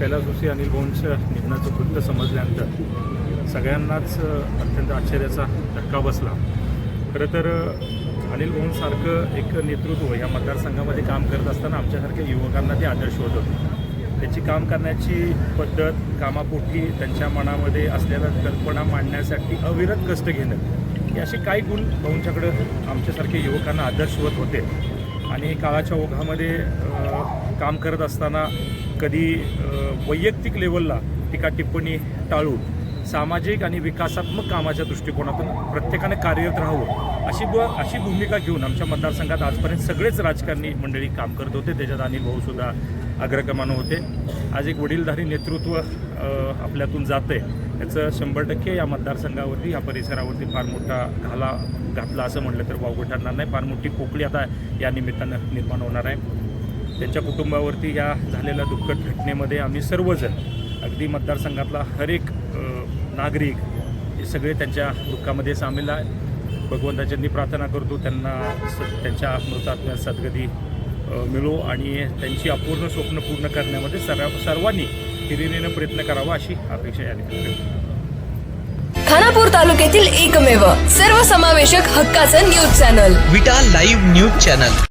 कैलासवासी अनिल भाऊंच्या निधनाचं वृत्त समजल्यानंतर सगळ्यांनाच अत्यंत आश्चर्याचा धक्का बसला. खरं तर अनिल भाऊंसारखं एक नेतृत्व या मतदारसंघामध्ये काम करत असताना आमच्यासारख्या युवकांना ते आदर्श होत होते. त्याची काम करण्याची पद्धत कामापोटी त्यांच्या मनामध्ये असलेल्या कल्पना मांडण्यासाठी अविरत कष्ट घेणं हे असे काही गुण भाऊंच्याकडं आमच्यासारख्या युवकांना आदर्शवत होते आणि काळाच्या ओघामध्ये काम करत असताना कधी वैयक्तिक लेवलला टीका टिप्पणी टाळून सामाजिक आणि विकासात्मक कामाच्या दृष्टिकोनातून प्रत्येकाने कार्यरत राहावं अशी ब अशी भूमिका घेऊन आमच्या मतदारसंघात आजपर्यंत सगळेच राजकारणी मंडळी काम करत होते. त्याच्यात अनिल भाऊसुद्धा अग्रक्रमानं होते. आज एक वडीलधारी नेतृत्व आपल्यातून जातं आहे याचं शंभर टक्के या मतदारसंघावरती या परिसरावरती फार मोठा घाला घातला असं म्हटलं तर वावगं ठरणार नाही. फार मोठी पोकळी आता या निमित्तानं निर्माण होणार आहे. त्यांच्या कुटुंबावरती या झालेल्या दुःखद घटनेमध्ये आम्ही सर्वजण अगदी मतदारसंघातला हर एक नागरिक हे सगळे त्यांच्या दुःखामध्ये सामील आहे. भगवंताच्यांनी प्रार्थना करतो त्यांना त्यांच्या मृतात्म्यात सद्गती मिळो आणि त्यांची अपूर्ण स्वप्न पूर्ण करण्यामध्ये सर्व सर्वांनी हिरिरीनं प्रयत्न करावा अशी अपेक्षा या ठिकाणी खानापूर तालुक्यातील एकमेव सर्वसमावेशक हक्काचं news channel. Vita live news channel.